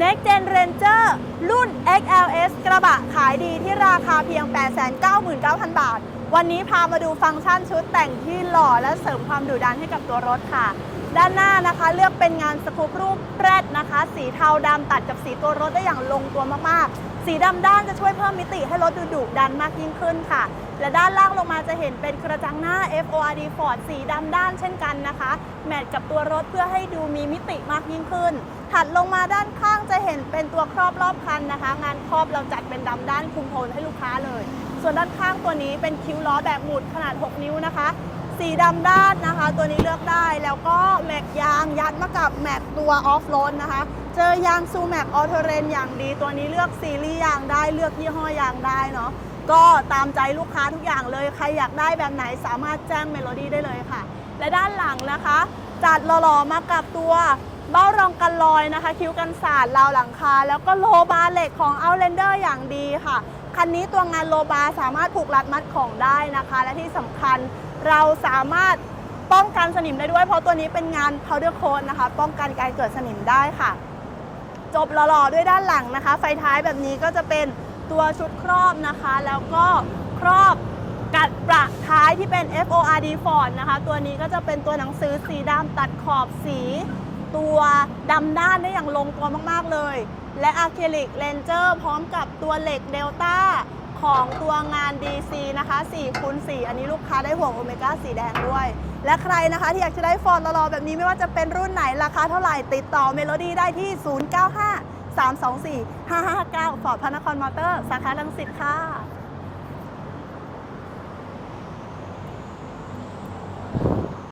Next Gen Ranger รุ่น XLS กระบะขายดีที่ราคาเพียง 899,000 บาท วันนี้พามาดูฟังก์ชันชุดแต่งที่หล่อและเสริมความดุดันให้กับตัวรถค่ะ ด้านหน้านะคะเลือกเป็นงานสกูปรูปแรดนะคะ สีเทาดำตัดกับสีตัวรถได้อย่างลงตัวมากๆ สีดำด้านจะช่วยเพิ่มมิติให้รถดูดุดันมากยิ่งขึ้นค่ะ และด้านล่างลงมาจะเห็นเป็นกระจังหน้า FORD Ford สีดำด้านเช่นกันนะคะ แมทกับตัวรถเพื่อให้ดูมีมิติมากยิ่งขึ้น ถัดลงมาด้านข้างจะเห็นเป็นตัวครอบรอบคันนะคะ งานครอบเราจัดเป็นดำด้านคุมโทนให้ลูกค้าเลย ส่วนด้านข้างตัวนี้เป็นคิ้วล้อแบบหมุดขนาด 6 นิ้วนะคะ สีดำด้านนะคะ ตัวนี้เลือกได้แล้วก็แม็กยางยัดมากับแม็กตัวออฟโรดนะคะเจอยางซูแม็กออโทเรนอย่างดี ตัวนี้เลือกซีรีส์ยางได้เลือกยี่ห้อยางได้เนาะ ก็ตามใจลูกค้าทุกอย่างเลย ใครอยากได้แบบไหนสามารถแจ้งเมโลดี้ได้เลยค่ะ และด้านหลังนะคะ จัดหล่อๆมากับตัวเบ้ารองกันลอยนะคะ คิ้วกันสาดราวหลังคา แล้วก็โลบาร์เหล็กของ Outlander อย่างดีค่ะ คันนี้ตัวงานโลบาร์สามารถผูกรัดมัดของได้นะคะ และที่สำคัญเราสามารถป้องกันสนิมได้ด้วย เพราะตัวนี้เป็นงาน powder coat นะคะ ป้องกันการเกิดสนิมได้ค่ะ จบหล่อๆด้วยด้านหลังนะคะ ไฟท้ายแบบนี้ก็จะเป็น ตัวชุดครอบนะคะ แล้วก็ครอบกัดประท้ายที่เป็น FORD Ford นะคะ ตัวนี้ก็จะเป็นตัวหนังสือสีดำตัดขอบสี ตัวดำด้านได้อย่างลงตัวมากๆเลย และอะคริลิกเลนเจอร์พร้อมกับตัวเหล็กเดลต้าของตัวงาน DC นะคะ4คูณ4อันนี้ลูกค้าได้ห่วงโอเมก้าสีแดงด้วย และใครนะคะที่อยากจะได้ฟอร์ดรอแบบนี้ไม่ว่าจะเป็นรุ่นไหนราคาเท่าไหร่ติดต่อเมโลดี้ได้ที่ 095 324 559ฟอร์ดพระนครมอเตอร์ สาขาลังสิตค่ะ